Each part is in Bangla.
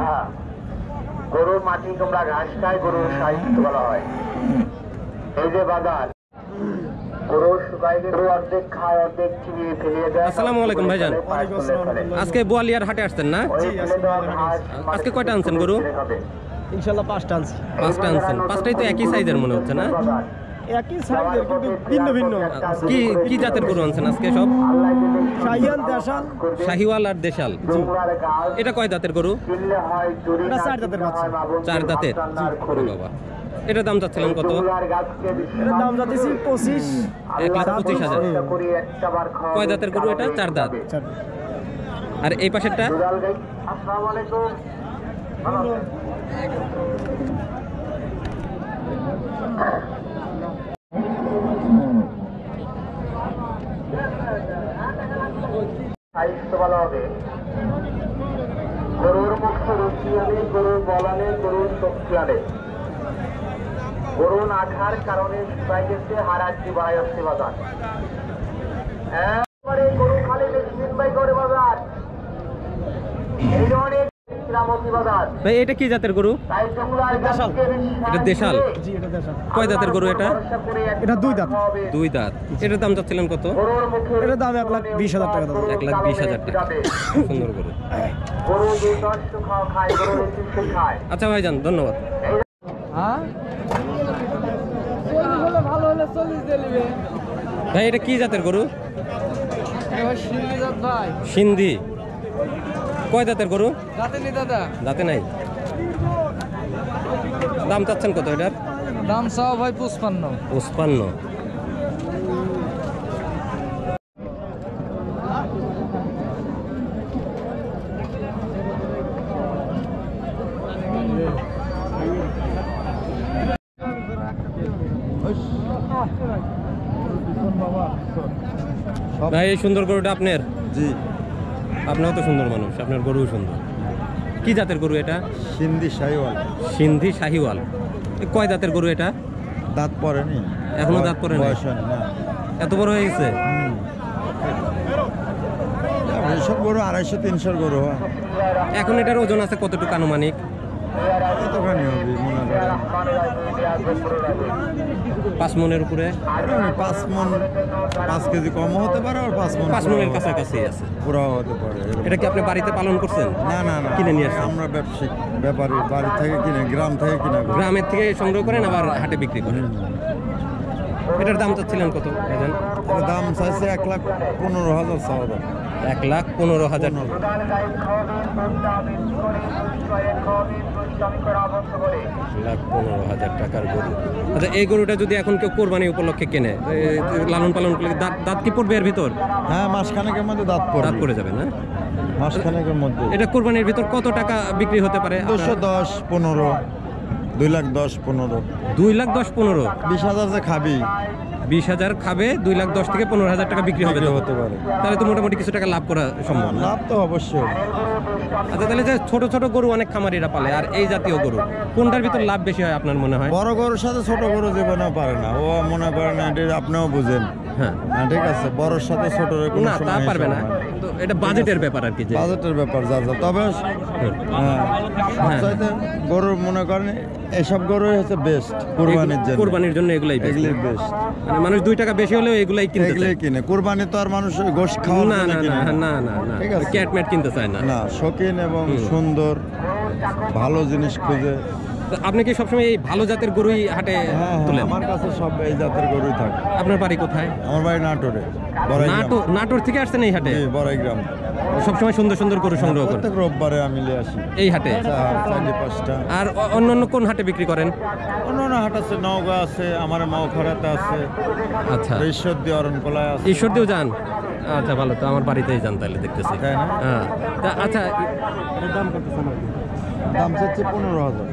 হ্যাঁ। গরুর মাটি তোমরা ঘাস খায় গরুর সাহিত্য বলা হয়। এই যে বাগান আজকে বোয়ালিয়ার হাটে আসছেন না? আজকে কয়টা আনছেন গরু? ইনশাল্লাহ পাঁচটা আনছেন। পাঁচটাই তো একই সাইজের মনে হচ্ছে না? একই সাইজের কিন্তু ভিন্ন ভিন্ন। কি কি জাতের গরু আনছেন আজকে সব? শাহিয়ান দেশাল। শাহিওয়াল আর দেশাল। এটা কয় দাঁতের গরু? চুরি এটা চার দাঁতের। চার দাঁতের। বাবা। এটা দাম চাচ্ছিলেন কত? এটার দাম যাতেছি পঁচিশ। এক লাখ পঁচিশ হাজার। কয় দাঁতের গরু এটা? চার দাঁত। আর এই পাশেরটা? আসসালামু আলাইকুম ভালো আছেন? সাহিত্য গরুর মুখ রুচি আনে, গরুর বলানে গরুর শক্তি আনে। গরু না কারণে শুকাই গেছে, হারাচ্ছি বাড়াই আসছে বাজার খালি বেশি বাই করে বাজার এই অনেক শ্রামতি বাজার ভাই এটা কি জাতের গরু? গাছকে এটা দেশাল? জি এটা দেশাল। কয় দাঁতের গরু এটা? এটা দুই দাঁত। দুই দাঁত। এটার দাম চাচ্ছিলেন কত? এটার দাম এক লাখ বিশ হাজার টাকা দাম। এক লাখ বিশ হাজার টাকা। সুন্দর গরু। আচ্ছা ভাইজান ধন্যবাদ। হ্যাঁ? ভাই এটা কি জাতের গরু? সিন্ধি। কয় দাঁতের গরু? রাতে নি দাদা। দাঁতে নাই? দাম চাচ্ছেন কত এটার? দাম চাও ভাই পুষ্পান্ন পঁচপান্ন। ভাই এই সুন্দর গরুটা আপনার? জি। আপনিও তো সুন্দর মানুষ আপনার গরুও সুন্দর। কি জাতের গরু এটা? সিন্ধি শাহিওয়াল। সিন্ধি শাহিওয়াল। কয় দাঁতের গরু এটা? দাঁত পড়েনি। এখনও দাঁত পড়ে নাই? বয়স না। এত বড় হয়ে গেছে? এসব গরু আড়াইশো তিনশোর গরু এখন এটার ওজন আছে কতটুকু আনুমানিক? কতখানি হবে। পাঁচ মনের উপরে? পাঁচ মন পাঁচ কেজি কমও হতে পারে আর পাঁচ মন পাঁচ মনের কাছাকাছি আছে। পুরাও হতে পারে এটা কি আপনি বাড়িতে পালন করছেন? না না না কিনে নিয়ে আসছেন? আমরা ব্যবসায়িক ব্যাপারী বাড়ি থেকে কিনে গ্রাম থেকে কিনে গ্রামের থেকে সংগ্রহ করেন আবার হাটে বিক্রি করেন? এটার দাম চাচ্ছিলেন কত ভাইজান? দাম চাইছে এক লাখ পনেরো হাজার চাওয়া দাম। এক লাখ পনেরো হাজার। লাখ পনেরো হাজার টাকার গরু। আচ্ছা এই গরুটা যদি এখন কেউ কোরবানি উপলক্ষে কেনে লালন পালন করলে দাঁত দাঁত কি পড়বে এর ভিতর? হ্যাঁ মাসখানেকের মধ্যে দাঁত পড়বে। দাঁত পড়ে যাবে না? মাসখানেকের মধ্যে। এটা কোরবানির ভিতর কত টাকা বিক্রি হতে পারে? দুশো দশ পনেরো। দুই লাখ দশ পনেরো। দুই লাখ দশ পনেরো। বিশ হাজার যে খাবি। বিশ হাজার খাবে দুই লাখ দশ থেকে পনেরো হাজার টাকা বিক্রি হবে হতে পারে। তাহলে তো মোটামুটি কিছু টাকা লাভ করা সম্ভব লাভ তো অবশ্যই। আচ্ছা তাহলে যে ছোট ছোট গরু অনেক খামারিরা পালে আর এই জাতীয় গরু কোনটার ভিতর লাভ বেশি হয় আপনার মনে হয়? বড় গরুর সাথে ছোট গরু জীবনেও পারে না। ও মনে করে না এটা আপনিও বুঝেন। হ্যাঁ। হ্যাঁ ঠিক আছে বড়র সাথে ছোট না তা পারবে না। তো এটা বাজেটের ব্যাপার আর কি বাজেটের ব্যাপার যা যা। তবে হ্যাঁ সবচাইতে গরু মনে করেন এসব গরুই হচ্ছে বেস্ট কোরবানির জন্য। কোরবানির জন্য এগুলাই best। এগুলি বেস্ট মানে মানুষ দুই টাকা বেশি হলেও এগুলাই কিনতে এগুলি চায়। কিনে। কোরবানি তো আর মানুষ গোশ খাওয়ার না না কিনে না না। না না না। ঠিক আছে। ক্যাট ম্যাট কিনতে চায় না। না শৌখিন এবং সুন্দর ভালো জিনিস খুঁজে। আপনি কি সবসময় এই ভালো জাতের গরুই হাটে হ্যাঁ হ্যাঁ, তোলেন? আমার কাছে সব এই জাতের গরুই থাকে। আপনার বাড়ি কোথায়? আমার বাড়ি নাটোরে নাটোর নাটোর থেকে আসছেন এই হাটে? বড়াই গ্রাম সবসময় সুন্দর সুন্দর গরু সংগ্রহ করেন? প্রত্যেক রোববারে আমি নিয়ে আসি। এই হাটে? চার পাঁচটা। আর অন্য অন্য কোন হাটে বিক্রি করেন? অন্য অন্য হাট আছে নওগাঁ আছে আমার মাওখরাতে আছে আচ্ছা। ঈশ্বরদী অরণকলায় আছে। ঈশ্বর দিয়েও যান? আচ্ছা ভালো তো আমার বাড়িতেই যান তাহলে দেখতেছি। তাই না? হ্যাঁ। তা আচ্ছা দাম চাচ্ছে পনেরো হাজার।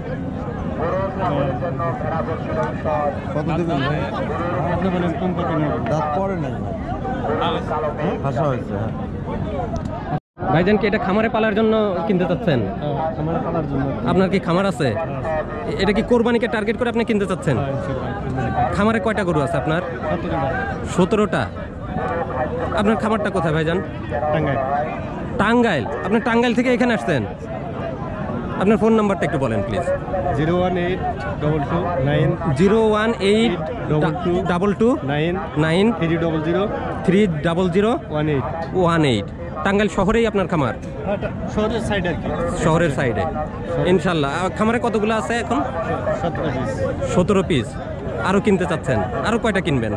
কত দেবেন দাঁত পরে নাই? হাসা হয়েছে হ্যাঁ। ভাইজান কি এটা খামারে পালার জন্য কিনতে চাচ্ছেন? আপনার কি খামার আছে? এটা কি কোরবানিকে টার্গেট করে আপনি কিনতে চাচ্ছেন? খামারে কয়টা গরু আছে আপনার? সতেরোটা। আপনার খামারটা কোথায় ভাইজান? টাঙ্গাইল। আপনি টাঙ্গাইল থেকে এখানে আসছেন? আপনার ফোন নাম্বারটা একটু বলেন please zero one eight double two nine zero one eight Double two. Double two nine nine three double zero three double zero one eight. One eight. Tangail শহরেই আপনার খামার? শহরের সাইড আর কি। শহরের সাইডে ইনশাল্লাহ খামারে কতগুলো আছে এখন? সতেরো পিস আরও কিনতে চাচ্ছেন? আরও কয়টা কিনবেন?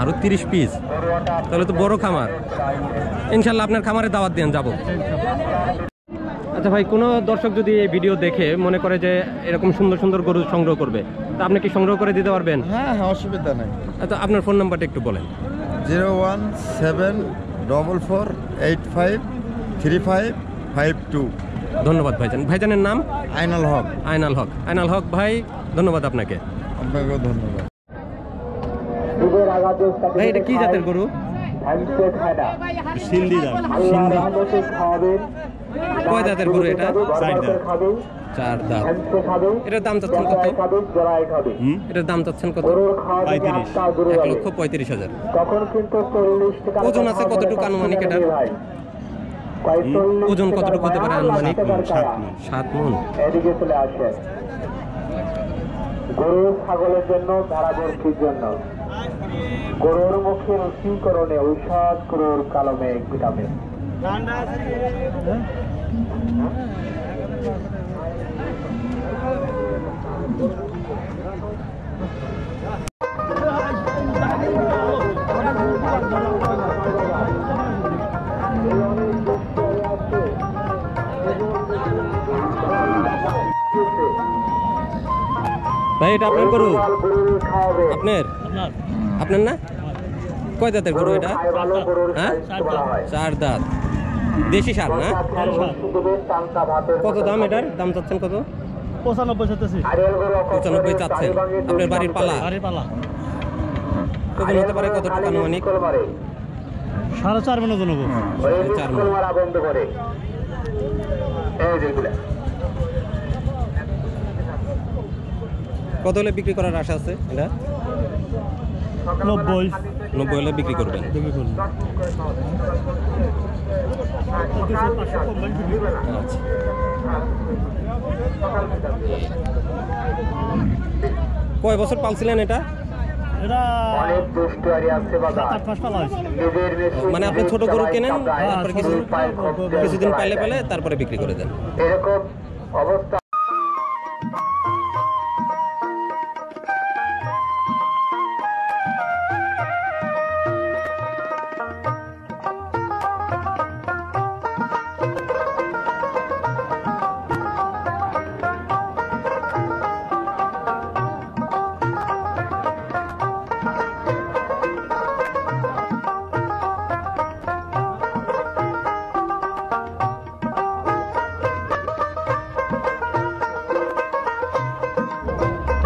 আরও তিরিশ পিস তাহলে তো বড় খামার। ইনশাল্লাহ আপনার খামারে দাওয়াত দেন যাব। আচ্ছা ভাই কোনো দর্শক যদি এই ভিডিও দেখে মনে করে যে এরকম সুন্দর সুন্দর গরু সংগ্রহ করবে তা আপনি কি সংগ্রহ করে দিতে পারবেন? হ্যাঁ হ্যাঁ অসুবিধা নেই। আচ্ছা আপনার ফোন নাম্বারটা একটু বলেন। Zero one seven double four eight five three five five two. ধন্যবাদ ভাইজান। ভাইজানের নাম? আইনাল হক। আইনাল হক। আইনাল হক ভাই ধন্যবাদ আপনাকে। আপনাকেও ধন্যবাদ। ভাই এটা কি জাতের গরু? সিন্ধি কয় জাতের গরু এটা? চার দাঁত। চার খাবে। এটার দাম চাচ্ছেন কত? এটার দাম চাচ্ছেন কত? পঁয়ত্রিশ। এক লক্ষ পঁয়ত্রিশ হাজার। তখন কিন্তু চল্লিশ টাকা ওজন আছে কতটুকু আনুমানিক এটার? ওজন কতটুকু হতে পারে আনুমানিক? সাত মণ। সাত মন। এদিকে চলে আসে। গরু ছাগলের জন্য ধারাবর্তীর জন্য। গরুর মুখে রুচিকরণে ঔষধ গরুর কালো মেঘ ভিটামিন। ভাই এটা আপনার গরু গরুর খাওয়াবে আপনার আপনার না কয় দাঁতের গরু এটা খায় ভালো গরুর হ্যাঁ স্বাস্থ্য বলা হয় চার দাঁত দেশি সার না? কত দাম এটার? দাম চাচ্ছেন কত? পঁচানব্বই গরু পঁচানব্বই চাচ্ছেন। আপনার বাড়ির পালা? আরে পালা। ওজন হতে পারে কত টাকা আনুমানিক? সাড়ে চার মনে তো নেব চার কত হলে বিক্রি করার আশা আছে এটা? নব্বই। নব্বই হলে বিক্রি করবেন। আচ্ছা। কয় বছর পালছিলেন এটা? মানে আপনি ছোট গরু কেনেন তারপরে কিছুদিন পাইলে। পেলে তারপরে বিক্রি করে দেন। এরকম অবস্থা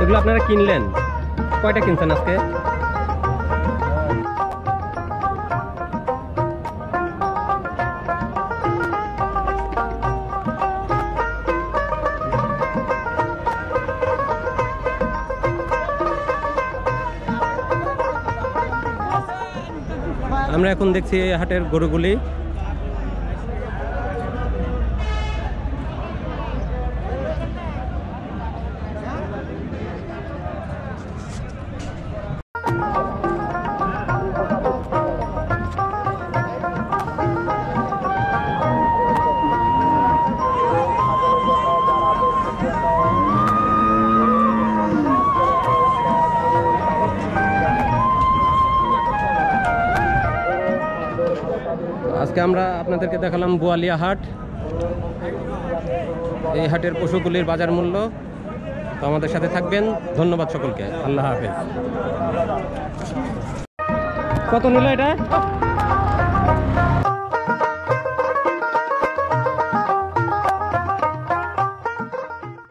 এগুলো আপনারা কিনলেন। কয়টা কিনছেন আজকে? আমরা এখন দেখছি হাটের গরুগুলি। আমরা আপনাদেরকে দেখালাম বোয়ালিয়া হাট। এই হাটের পশুগুলির বাজার মূল্য। তো আমাদের সাথে থাকবেন। ধন্যবাদ সকলকে। আল্লাহ হাফেজ। কত নিল এটা?